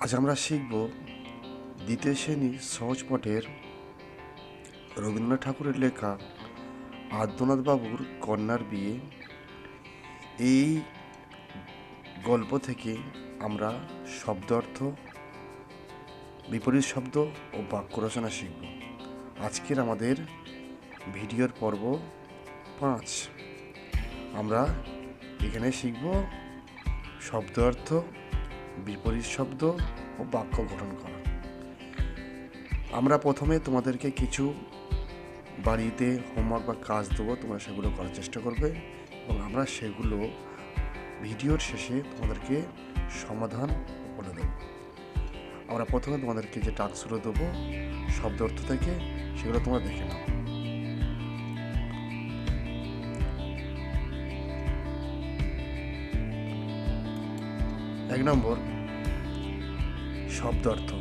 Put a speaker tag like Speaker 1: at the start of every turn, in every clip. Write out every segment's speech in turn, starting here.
Speaker 1: আজ আমরা শিখব দ্বিতীয় শ্রেণি সহজ পাঠের রবীন্দ্রনাথ ঠাকুরের লেখা আদ্যনাথ বাবুর কন্যার বিয়ে। এই গল্প থেকে আমরা শব্দ অর্থ, বিপরীত শব্দ ও বাক্য রচনা শিখব। আজকের আমাদের ভিডিওর পর্ব পাঁচ। আমরা এখানে শিখব শব্দ অর্থ বিপরীত শব্দ ও বাক্য গঠন করা। আমরা প্রথমে তোমাদেরকে কিছু বাড়িতে হোমওয়ার্ক বা কাজ দেবো, তোমরা সেগুলো করার চেষ্টা করবে এবং আমরা সেগুলো ভিডিওর শেষে তোমাদেরকে সমাধান বলে দেবো। আমরা প্রথমে তোমাদেরকে যে টাস্কগুলো দেবো, শব্দ অর্থ থেকে, সেগুলো তোমরা দেখে নাও। এক নম্বর শব্দ অর্থ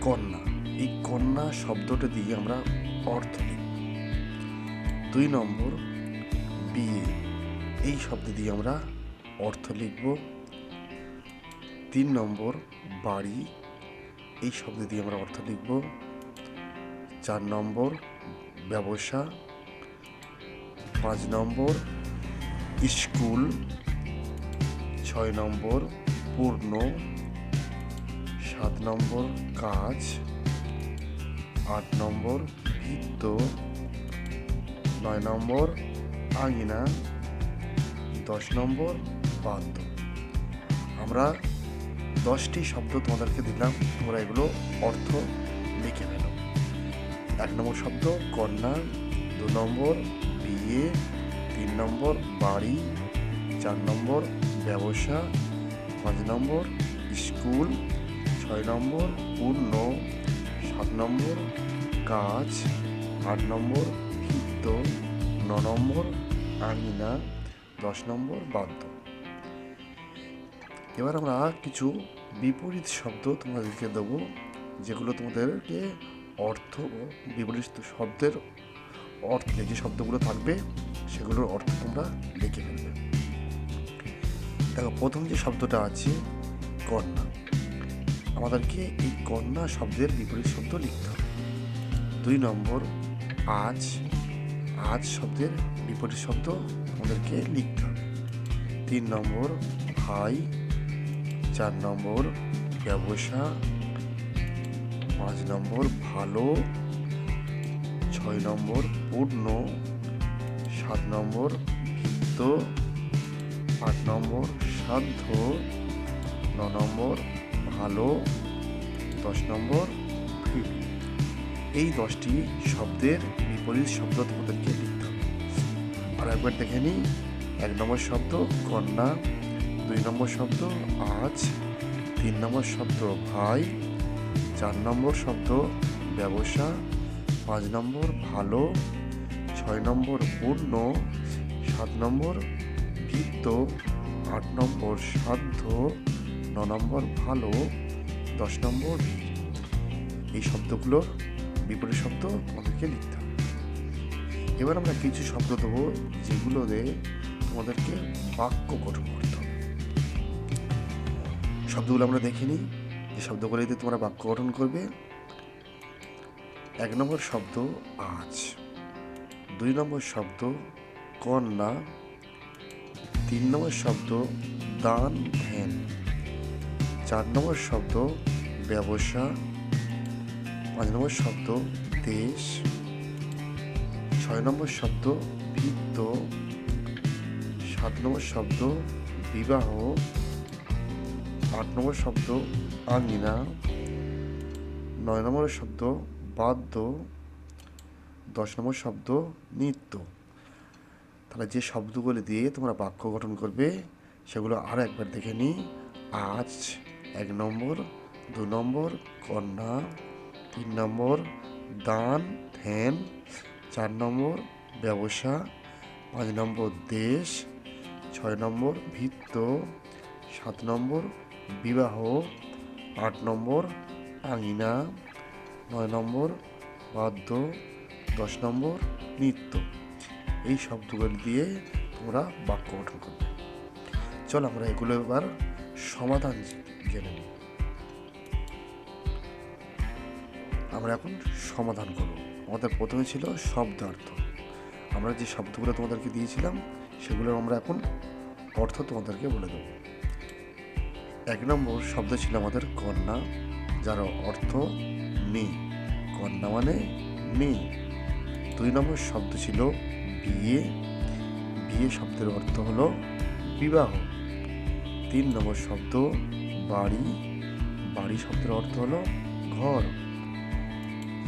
Speaker 1: কন্যা। এই কন্যা শব্দটা দিয়ে আমরা অর্থ লিখব। দুই নম্বর, বিয়ে। এই শব্দ দিয়ে আমরা অর্থ লিখব। তিন নম্বর, বাড়ি। এই শব্দ দিয়ে আমরা অর্থ লিখব। চার নম্বর, ব্যবসা। পাঁচ নম্বর, স্কুল। ছয় নম্বর, পূর্ণ। সাত নম্বর কাজ, আট নম্বর ভিত্ত নয় নম্বর আঙিনা, দশ নম্বর বাদ্য। আমরা দশটি শব্দ তোমাদেরকে দিলাম, তোমরা এগুলো অর্থ লিখে ফেলো। এক নম্বর শব্দ কন্যা, দু নম্বর বিয়ে, তিন নম্বর বাড়ি, চার নম্বর ব্যবসা, পাঁচ নম্বর স্কুল ছয় নম্বর, পূর্ণ, সাত নম্বর, কাজ, আট নম্বর ভিত্ত ন নম্বর, আঙিনা, দশ নম্বর, বাদ্য। এবার আমরা কিছু বিপরীত শব্দ তোমাদেরকে দেবো, যেগুলো তোমাদেরকে অর্থ ও বিপরীত শব্দের অর্থ যে শব্দগুলো থাকবে, সেগুলোর অর্থ তোমরা লিখে ফেলবে। দেখো, প্রথম যে শব্দটা আছে কন্যা আমাদেরকে এই কন্যা শব্দের বিপরীত শব্দ লিখতে হবে। দুই নম্বর, আজ আজ শব্দের বিপরীত শব্দ আমাদেরকে লিখতে হবে। তিন নম্বর ভাই চার নম্বর, ব্যবসা। পাঁচ নম্বর, ভালো। ছয় নম্বর, পূর্ণ। সাত নম্বর, ভিত্ত। আট নম্বর, সাধ্য। ন নম্বর ভালো দশ নম্বর এই দশটি শব্দের বিপরীত শব্দ তোমাদেরকে লিখতে হবে। আর একবার দেখে নিই, এক নম্বর শব্দ কন্যা, দুই নম্বর শব্দ আজ, তিন নম্বর শব্দ ভাই, চার নম্বর শব্দ ব্যবসা, পাঁচ নম্বর ভালো, ছয় নম্বর পূর্ণ, সাত নম্বর ভিত্ত আট নম্বর সাধ্য ন নম্বর ভালো, দশ নম্বর এই শব্দগুলোর বিপরীত শব্দ আমাদেরকে লিখতে হবে। এবার আমরা কিছু শব্দ দেবো যেগুলো দিয়ে তোমাদেরকে বাক্য গঠন করতে হবে। শব্দগুলো আমরা দেখে নিই। যে শব্দগুলো দিয়ে তোমরা বাক্য গঠন করবে। এক নম্বর শব্দ আজ, দুই নম্বর শব্দ কন্যা, তিন নম্বর শব্দ দান ধ্যান চার নম্বর শব্দ, ব্যবসা। পাঁচ নম্বর শব্দ, দেশ। ছয় নম্বর শব্দ ভিত্ত সাত নম্বর শব্দ, বিবাহ। আট নম্বর শব্দ, আঙিনা। নয় নম্বর শব্দ, বাদ্য। দশ নম্বর শব্দ, নৃত্য। তাহলে যে শব্দগুলি দিয়ে তোমরা বাক্য গঠন করবে, সেগুলো আরও একবার দেখে নিই। আজ এক নম্বর, দু নম্বর, কন্যা, তিন নম্বর, দান, ধ্যান, চার নম্বর, ব্যবসা, পাঁচ নম্বর, দেশ, ছয় নম্বর ভিত্ত সাত নম্বর, বিবাহ, আট নম্বর, আঙিনা, নয় নম্বর, বাদ্য, দশ নম্বর, নৃত্য। এই শব্দগুলি দিয়ে তোমরা বাক্য গঠন করবে। চলো আমরা এগুলো এবার সমাধান জেনে নিই আমরা এখন সমাধান করব। আমাদের প্রথমে ছিল শব্দার্থ আমরা যে শব্দগুলো তোমাদেরকে দিয়েছিলাম সেগুলোর আমরা এখন অর্থ তোমাদেরকে বলে দেবো। এক নম্বর শব্দ ছিল আমাদের কন্যা, যার অর্থ মেয়ে। কন্যা মানে মেয়ে। দুই নম্বর শব্দ ছিল বিয়ে। বিয়ে শব্দের অর্থ হলো বিবাহ। তিন নম্বর শব্দ বাড়ি বাড়ি শব্দের অর্থ হলো ঘর।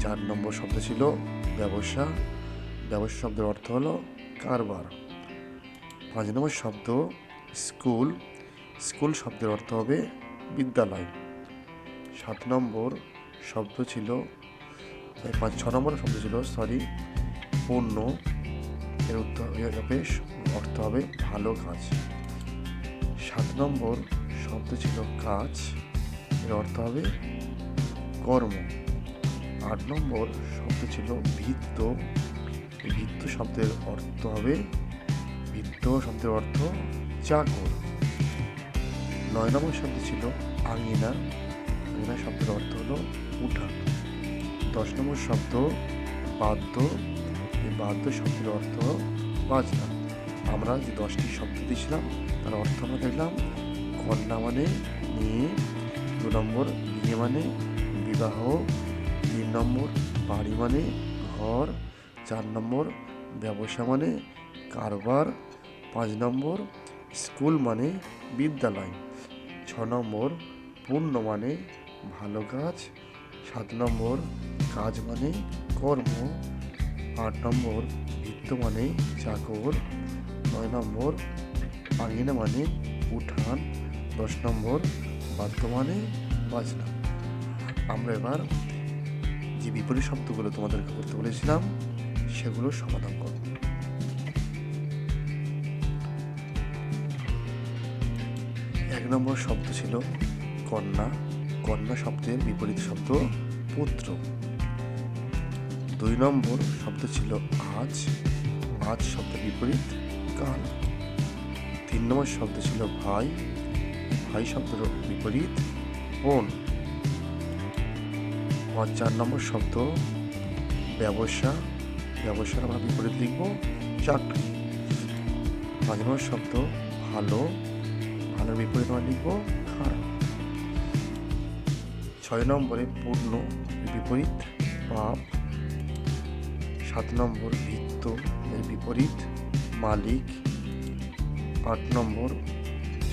Speaker 1: চার নম্বর শব্দ ছিল ব্যবসা। ব্যবসা শব্দের অর্থ হলো কারবার। পাঁচ নম্বর শব্দ স্কুল। স্কুল শব্দের অর্থ হবে বিদ্যালয়। সাত নম্বর শব্দ ছিল পাঁচ, ছ নম্বর শব্দ ছিল সরি পণ্য। এর উত্তর হবে অর্থ হবে ভালো কাজ। সাত নম্বর শব্দ ছিল কাজ। এর অর্থ হবে কর্ম। আট নম্বর শব্দ ছিল ভিত্ত। ভিত্ত শব্দের অর্থ হবে, ভিত্ত শব্দের অর্থ চাকর নয় নম্বর শব্দ ছিল আঙিনা। আঙিনা শব্দের অর্থ হলো উঠান। দশ নম্বর শব্দ বাদ্য। এই বাদ্য শব্দের অর্থ বাজনা। আমরা যে দশটি শব্দ দিয়েছিলাম, তার অর্থ আমরা দেখলাম কন্যা মানে মেয়ে দু নম্বর বিয়ে মানে বিবাহ, তিন নম্বর বাড়ি মানে ঘর, চার নম্বর ব্যবসা মানে কারবার, পাঁচ নম্বর স্কুল মানে বিদ্যালয়, ছ নম্বর পূর্ণ মানে ভালো কাজ, সাত নম্বর কাজ মানে কর্ম, আট নম্বর ভিত্ত মানে চাকর, নয় নম্বর আঙিনা মানে উঠান দশ নম্বর বাদ্য মানে বাজনা আমরা এবার যে বিপরীত শব্দগুলো তোমাদেরকে করতে বলেছিলাম সেগুলো সমাধান করব। এক নম্বর শব্দ ছিল কন্যা। কন্যা শব্দের বিপরীত শব্দ পুত্র। দুই নম্বর শব্দ ছিল আজ। আজ শব্দের বিপরীত কাল। তিন নম্বর শব্দ ছিল ভাই। ভাই শব্দের বিপরীত। বোন আর চার নম্বর শব্দ। ব্যবসা। ব্যবসার আমরা বিপরীত লিখব। চাকরি পাঁচ নম্বর শব্দ, ভালো। ভালোর বিপরীত আমরা লিখব, খারাপ। ছয় নম্বরে পূর্ণ, বিপরীত, পাপ। সাত নম্বর ভিত্ত, এর বিপরীত, মালিক। আট নম্বর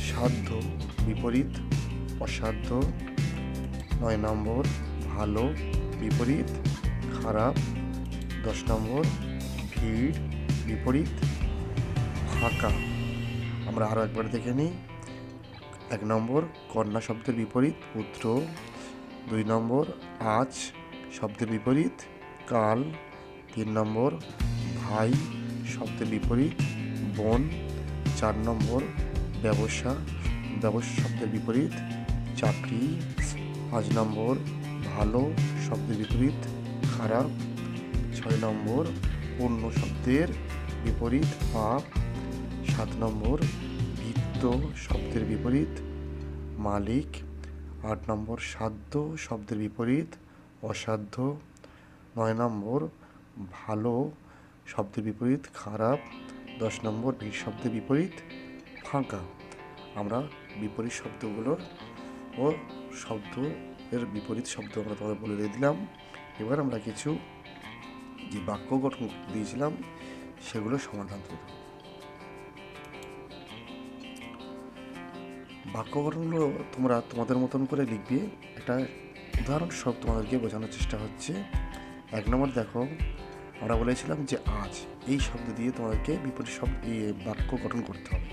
Speaker 1: সাধ্য। বিপরীত, অসাধ্য। নয় নম্বর, ভালো, বিপরীত, খারাপ। দশ নম্বর, ভিড়, বিপরীত, ফাঁকা। আমরা আরও একবার দেখে নিই। এক নম্বর, কন্যা শব্দের বিপরীত, পুত্র। দুই নম্বর, আজ, শব্দের বিপরীত, কাল। তিন নম্বর, ভাই, শব্দের বিপরীত, বোন। চার নম্বর, ব্যবসা। ব্যবসা শব্দের বিপরীত। চাকরি, পাঁচ নম্বর, ভালো, শব্দের বিপরীত, খারাপ। ছয় নম্বর, পূর্ণ শব্দের বিপরীত, পাপ। সাত নম্বর ভিত্ত শব্দের বিপরীত, মালিক। আট নম্বর, সাধ্য, শব্দের বিপরীত, অসাধ্য। নয় নম্বর, ভালো, শব্দের বিপরীত, খারাপ। দশ নম্বর ভিড় শব্দের বিপরীত, ফাঁকা। আমরা বিপরীত শব্দগুলোর ও শব্দ এর বিপরীত শব্দ আমরা তোমাদের বলে দিলাম। এবার আমরা কিছু যে বাক্য গঠন দিয়েছিলাম, সেগুলো সমাধান করব বাক্য গঠনগুলো তোমরা তোমাদের মতন করে লিখবে। একটা উদাহরণস্বরূপ তোমাদেরকে বোঝানোর চেষ্টা হচ্ছে। এক নম্বর দেখো, আমরা বলেছিলাম যে আজ এই শব্দ দিয়ে তোমাদেরকে বিপরীত শব্দ বাক্য গঠন করতে হবে।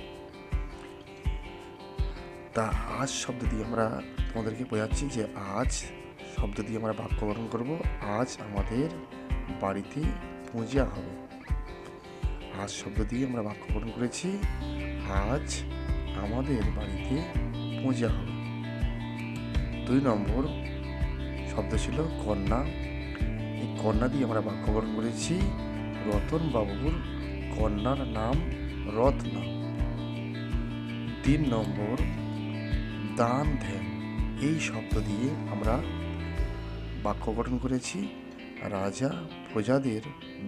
Speaker 1: তা আজ শব্দ দিয়ে আমরা তোমাদেরকে বোঝাচ্ছি যে আজ শব্দ দিয়ে আমরা বাক্য গঠন করব। আজ আমাদের বাড়িতে পূজা হবে। আজ শব্দ দিয়ে আমরা বাক্য গঠন করেছি, আজ আমাদের বাড়িতে পূজা হবে। দুই নম্বর শব্দ ছিল কন্যা। এই কন্যা দিয়ে আমরা বাক্য গঠন করেছি রতন বাবুর কন্যার নাম রত্না। তিন নম্বর দান, ধ্যান, এই শব্দ দিয়ে আমরা বাক্য গঠন করেছি। রাজা প্রজাদের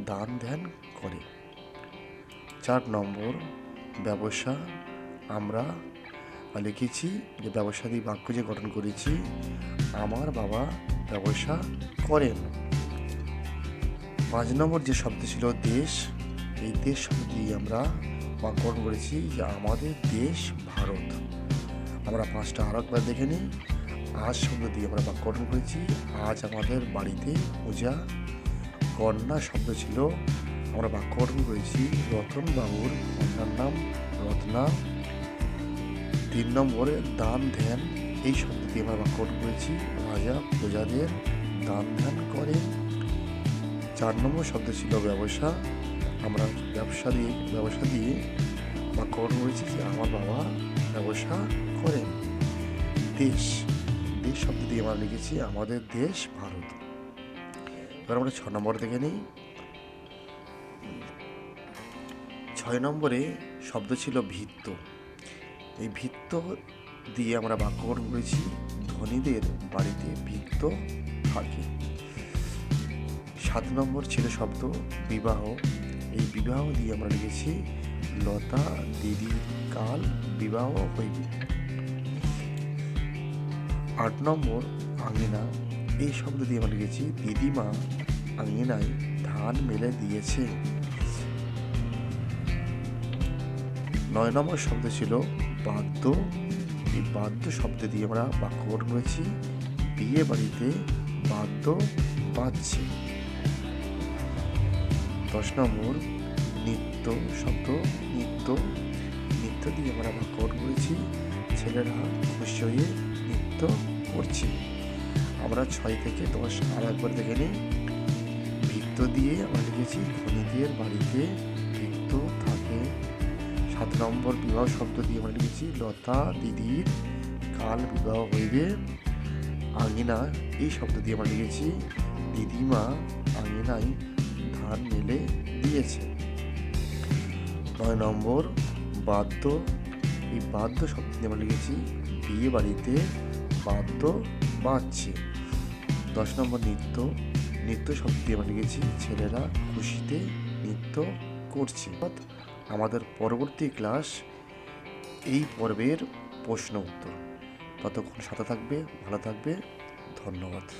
Speaker 1: দান, ধ্যান করে। চার নম্বর ব্যবসা আমরা লিখেছি যে ব্যবসা দিয়ে বাক্য যে গঠন করেছি, আমার বাবা ব্যবসা করেন। পাঁচ নম্বর যে শব্দ ছিল দেশ, এই দেশ শব্দ দিয়ে আমরা বাক্য গঠন করেছি যে আমাদের দেশ ভারত। আমরা পাঁচটা আর একবার দেখে নিই। আজ শব্দ দিয়ে আমরা বাক্য গঠন করেছি। আজ আমাদের বাড়িতে পূজা, কন্যা শব্দ ছিল। আমরা বাক্য গঠন করেছি রতন বাবুর কন্যার নাম রত্না। তিন নম্বরে দান, ধ্যান, এই শব্দ দিয়ে আমরা বাক্য গঠন করেছি। রাজা প্রজাদের দান, ধ্যান করে। চার নম্বর শব্দ ছিল ব্যবসা। আমরা ব্যবসা দিয়ে ব্যবসা দিয়ে বাক্য গঠন করেছি যে, আমার বাবা ব্যবসা করেন দেশ দেশ শব্দ দিয়ে আমরা লিখেছি আমাদের দেশ ভারত। এবার আমরা ছ নম্বর দেখে নিই। ছয় নম্বরে শব্দ ছিল ভিত্ত। এই ভিত্ত দিয়ে আমরা বাক্য গঠন করেছি, ধনীদের বাড়িতে ভিত্ত থাকে। সাত নম্বর ছিল শব্দ বিবাহ। এই বিবাহ দিয়ে আমরা লিখেছি, লতা দিদি কাল বিবাহ হইবে। আট নম্বর, আঙিনা। এই শব্দ দিয়ে আমরা লিখেছি, দিদিমা আঙিনায় ধান মেলে দিয়েছে। নয় নম্বর শব্দ ছিল, বাদ্য। এই বাদ্য শব্দ দিয়ে আমরা বাক্য গঠন করেছি, বিয়ে বাড়িতে বাদ্য বাজছে। দশ নম্বর, নৃত্য শব্দ, নৃত্য। নৃত্য দিয়ে আমরা বাক্য গঠন করেছি, ছেলেরা খুশি হয়ে নৃত্য করছে। আমরা ছয় থেকে দশ আর একবার দেখে ভিত্ত দিয়ে আমরা লিখেছি ধনীদের বাড়িতে ভিত্ত থাকে। সাত নম্বর বিবাহ শব্দ দিয়ে আমরা লিখেছি, লতা দিদির কাল বিবাহ হইবে। আঙিনা, এই শব্দ দিয়ে আমরা লিখেছি, দিদিমা আঙিনায় ধান মেলে দিয়েছে। নয় নম্বর বাদ্য, এই বাদ্য শব্দ দিয়ে আমরা লিখেছি, বিয়ে বাড়িতে বাদ্য বাঁচছে। দশ নম্বর নৃত্য নৃত্য শব্দ দিয়ে আমরা লিখেছি ছেলেরা খুশিতে নৃত্য করছে। আমাদের পরবর্তী ক্লাস এই পর্বের প্রশ্ন উত্তর। ততক্ষণ সাথে থাকবে, ভালো থাকবে, ধন্যবাদ।